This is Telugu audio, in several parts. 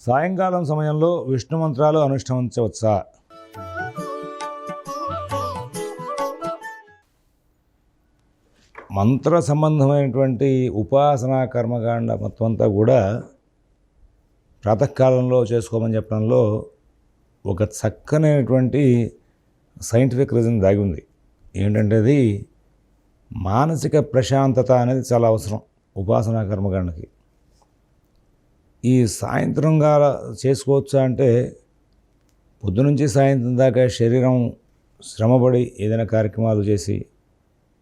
సాయంకాలం సమయంలో విష్ణు మంత్రాలు అనుష్ఠించవచ్చా మంత్ర సంబంధమైనటువంటి ఉపాసనా కర్మకాండ మొత్తం అంతా కూడా ప్రాతకాలంలో చేసుకోమని చెప్పడంలో ఒక చక్కనైనటువంటి సైంటిఫిక్ రీజన్ దాగి ఉంది. ఏంటంటే అది మానసిక ప్రశాంతత అనేది చాలా అవసరం ఉపాసనా కర్మకాండకి. ఈ సాయంత్రం కాల చేసుకోవచ్చా అంటే పొద్దునుంచి సాయంత్రం దాకా శరీరం శ్రమపడి ఏదైనా కార్యక్రమాలు చేసి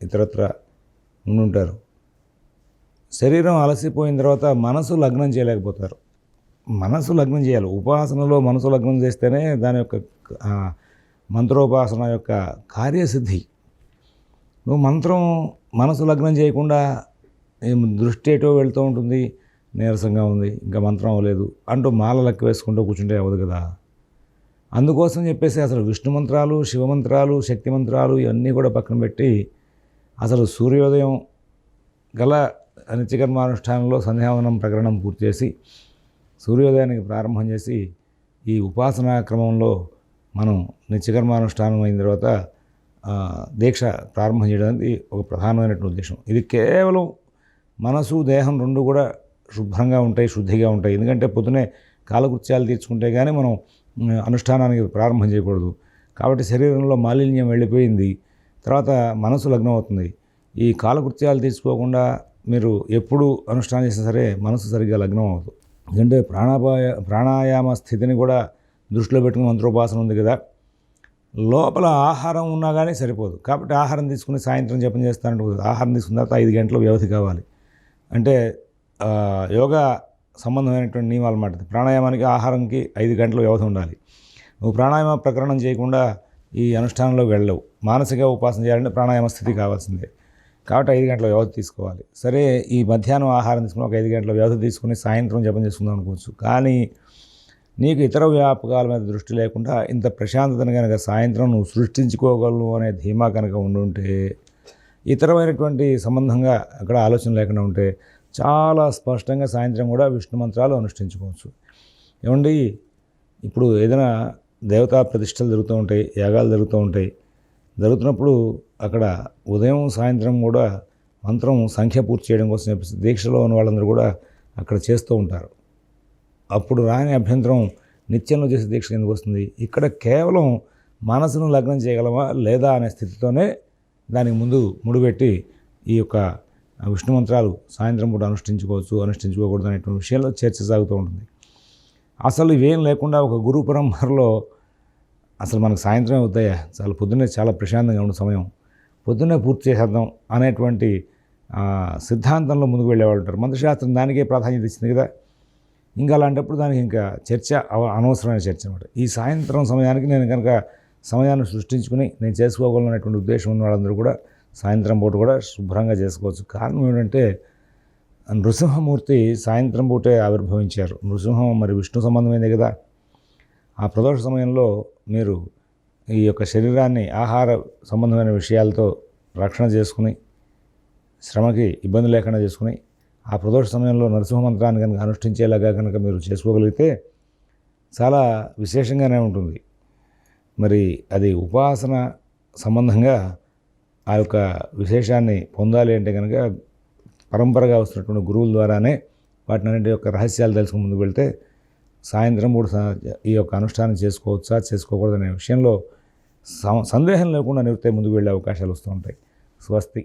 ఇతరత్ర ఉండుంటారు. శరీరం అలసిపోయిన తర్వాత మనసు లగ్నం చేయలేకపోతారు. మనసు లగ్నం చేయాలి. ఉపాసనలో మనసు లగ్నం చేస్తేనే దాని యొక్క మంత్రోపాసన యొక్క కార్యసిద్ధి. నువ్వు మంత్రం మనసు లగ్నం చేయకుండా ఏం దృష్టి ఎటో వెళ్తూ ఉంటుంది. నీరసంగా ఉంది ఇంకా మంత్రం అవ్వలేదు అంటూ మాల లెక్క వేసుకుంటూ కూర్చుంటే అవ్వదు కదా. అందుకోసం చెప్పేసి అసలు విష్ణు మంత్రాలు శివ మంత్రాలు శక్తి మంత్రాలు ఇవన్నీ కూడా పక్కన పెట్టి అసలు సూర్యోదయం గల నిత్యకర్మానుష్ఠానంలో సంధ్యావనం ప్రకరణం పూర్తి చేసి సూర్యోదయానికి ప్రారంభం చేసి ఈ ఉపాసనా క్రమంలో మనం నిత్యకర్మానుష్ఠానం అయిన తర్వాత దీక్ష ప్రారంభం చేయడానికి ఒక ప్రధానమైనటువంటి ఉద్దేశం. ఇది కేవలం మనసు దేహం రెండు కూడా శుభ్రంగా ఉంటాయి శుద్ధిగా ఉంటాయి. ఎందుకంటే పొద్దునే కాలకృత్యాలు తీర్చుకుంటే కానీ మనం అనుష్ఠానానికి ప్రారంభం చేయకూడదు. కాబట్టి శరీరంలో మాలిన్యం వెళ్ళిపోయింది. తర్వాత మనసు లగ్నం అవుతుంది ఈ కాలకృత్యాలు తీసుకోకుండా మీరు ఎప్పుడు అనుష్ఠానం చేసినా సరే మనసు సరిగ్గా లగ్నం అవ్వదు ఎందుకంటే ప్రాణాపాయ ప్రాణాయామ స్థితిని కూడా దృష్టిలో పెట్టుకుని మంత్రోపాసన ఉంది కదా. లోపల ఆహారం ఉన్నా కానీ సరిపోదు. కాబట్టి ఆహారం తీసుకుని సాయంత్రం జపం చేస్తానంటే ఆహారం తీసుకున్న తర్వాత ఐదు గంటల వ్యవధి కావాలి. అంటే యోగా సంబంధమైనటువంటి నియమాలు మాట. ప్రాణాయామానికి ఆహారంకి ఐదు గంటలు వ్యవధి ఉండాలి. నువ్వు ప్రాణాయామ ప్రకరణం చేయకుండా ఈ అనుష్ఠానంలోకి వెళ్ళవు. మానసిక ఉపాసన చేయాలంటే ప్రాణాయామ స్థితి కావాల్సిందే. కాబట్టి ఐదు గంటల వ్యవధి తీసుకోవాలి. సరే ఈ మధ్యాహ్నం ఆహారం తీసుకుని ఒక ఐదు గంటల వ్యవధి తీసుకుని సాయంత్రం జపం చేసుకుందాం అనుకోవచ్చు. కానీ నీకు ఇతర వ్యాపకాల మీద దృష్టి లేకుండా ఇంత ప్రశాంతతను కనుక సాయంత్రం నువ్వు సృష్టించుకోగలవు అనే ధీమా కనుక ఉండుంటే ఇతరమైనటువంటి సంబంధంగా అక్కడ ఆలోచన లేకుండా ఉంటే చాలా స్పష్టంగా సాయంత్రం కూడా విష్ణు మంత్రాలు అనుష్ఠించుకోవచ్చు. ఏమండి? ఇప్పుడు ఏదైనా దేవతా ప్రతిష్టలు జరుగుతూ ఉంటాయి యాగాలు జరుగుతూ ఉంటాయి. జరుగుతున్నప్పుడు అక్కడ ఉదయం సాయంత్రం కూడా మంత్రం సంఖ్య పూర్తి చేయడం కోసం చెప్పేసి దీక్షలో ఉన్న వాళ్ళందరూ కూడా అక్కడ చేస్తూ ఉంటారు. అప్పుడు రాని అభ్యంతరం నిత్యంలో చేసే దీక్ష ఎందుకు వస్తుంది? ఇక్కడ కేవలం మనసును లగ్నం చేయగలమా లేదా అనే స్థితితోనే దానికి ముందు ముడిపెట్టి ఈ యొక్క విష్ణు మంత్రాలు సాయంత్రం పూట అనుష్ఠించుకోవచ్చు అనుష్ఠించుకోకూడదు అనేటువంటి విషయంలో చర్చ సాగుతూ ఉంటుంది. అసలు ఇవేం లేకుండా ఒక గురు పరంపరలో అసలు మనకు సాయంత్రం అవుతాయా? చాలా పొద్దున్నే చాలా ప్రశాంతంగా ఉన్న సమయం. పొద్దున్నే పూర్తి చేసేద్దాం అనేటువంటి సిద్ధాంతంలో ముందుకు వెళ్ళేవాళ్ళు ఉంటారు. మంత్రశాస్త్రం దానికే ప్రాధాన్యత ఇచ్చింది కదా? ఇంకా అలాంటప్పుడు దానికి ఇంకా చర్చ అవ- అనవసరమైన చర్చ అనమాట ఈ సాయంత్రం సమయానికి నేను కనుక సమయాన్ని సృష్టించుకుని నేను చేసుకోగలను అనేటువంటి ఉద్దేశం ఉన్న వాళ్ళందరూ కూడా సాయంత్రం పూట కూడా శుభ్రంగా చేసుకోవచ్చు. కారణం ఏంటంటే నృసింహమూర్తి సాయంత్రం పూటే ఆవిర్భవించారు. నృసింహం మరి విష్ణు సంబంధమైనది కదా. ఆ ప్రదోష సమయంలో మీరు ఈ యొక్క శరీరాన్ని ఆహార సంబంధమైన విషయాలతో రక్షణ చేసుకుని శ్రమకి ఇబ్బంది లేకుండా చేసుకుని ఆ ప్రదోష సమయంలో నరసింహ మంత్రాన్ని కనుక అనుష్ఠించేలాగా కనుక మీరు చేసుకోగలిగితే చాలా విశేషంగానే ఉంటుంది. మరి అది ఉపాసన సంబంధంగా ఆ యొక్క విశేషాన్ని పొందాలి అంటే కనుక పరంపరగా వస్తున్నటువంటి గురువుల ద్వారానే వాటిని అన్నింటి యొక్క రహస్యాలు తెలుసుకు ముందుకు వెళ్తే సాయంత్రం కూడా ఈ యొక్క అనుష్ఠానం చేసుకోవచ్చా చేసుకోకూడదు అనే విషయంలో సందేహం లేకుండా నివృత్తి ముందుకు వెళ్ళే అవకాశాలు వస్తూ ఉంటాయి. స్వస్తి.